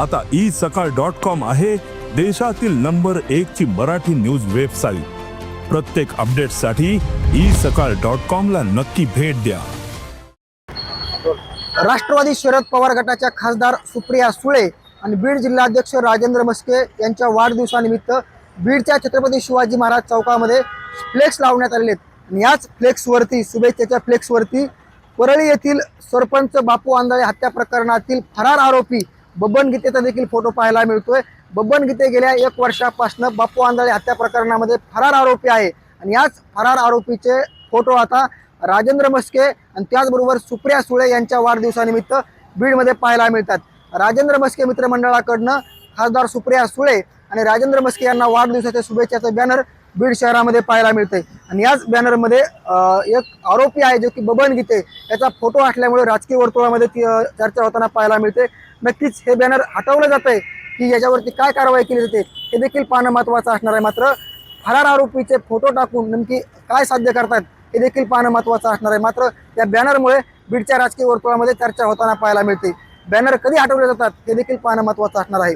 आता ई सकाळ dot com आहे देशातील नंबर एक ची मराठी न्यूज वेबसाईट. प्रत्येक अपडेटसाठी ई सकाळ डॉट कॉम ला नक्की भेट द्या. राष्ट्रवादी शरद पवार गटाच्या खासदार सुप्रिया सुळे आणि बीड जिल्हाध्यक्ष राजेंद्र मस्के यांच्या वाढदिवसानिमित्त बीडच्या छत्रपती शिवाजी महाराज चौकामध्ये फ्लेक्स लावण्यात आलेले आहेत. आणि याच फ्लेक्सवरती शुभेच्छेच्या फ्लेक्सवरती परळी येथील सरपंच बापू आंधळे हत्या प्रकरणातील फरार आरोपी बबन गीतेचा देखील फोटो पाहायला मिळतोय. बबन गीते गेल्या एक वर्षापासून बाप्पू आंधळे हत्या प्रकरणामध्ये फरार आरोपी आहे. आणि याच फरार आरोपीचे फोटो आता राजेंद्र मस्के आणि त्याचबरोबर सुप्रिया सुळे यांच्या वाढदिवसानिमित्त बीडमध्ये पाहायला मिळतात. राजेंद्र मस्के मित्रमंडळाकडनं खासदार सुप्रिया सुळे आणि राजेंद्र मस्के यांना वाढदिवसाच्या शुभेच्छाचं बॅनर बीड शहरामध्ये पाहायला मिळते आणि याच बॅनरमध्ये एक आरोपी आहे जो की बबन गीते याचा फोटो असल्यामुळे राजकीय वर्तुळामध्ये ती चर्चा होताना पाहायला मिळते नक्कीच हे बॅनर हटवलं जात आहे की याच्यावरती काय कारवाई केली जाते हे देखील पाहणं महत्त्वाचं असणार आहे. मात्र फरार आरोपीचे फोटो टाकून नेमकी काय साध्य करतात हे देखील पाहणं महत्त्वाचं असणार आहे. मात्र या बॅनरमुळे बीडच्या राजकीय वर्तुळामध्ये चर्चा होताना पाहायला मिळते बॅनर कधी हटवले जातात हे देखील पाहणं महत्त्वाचं असणार आहे.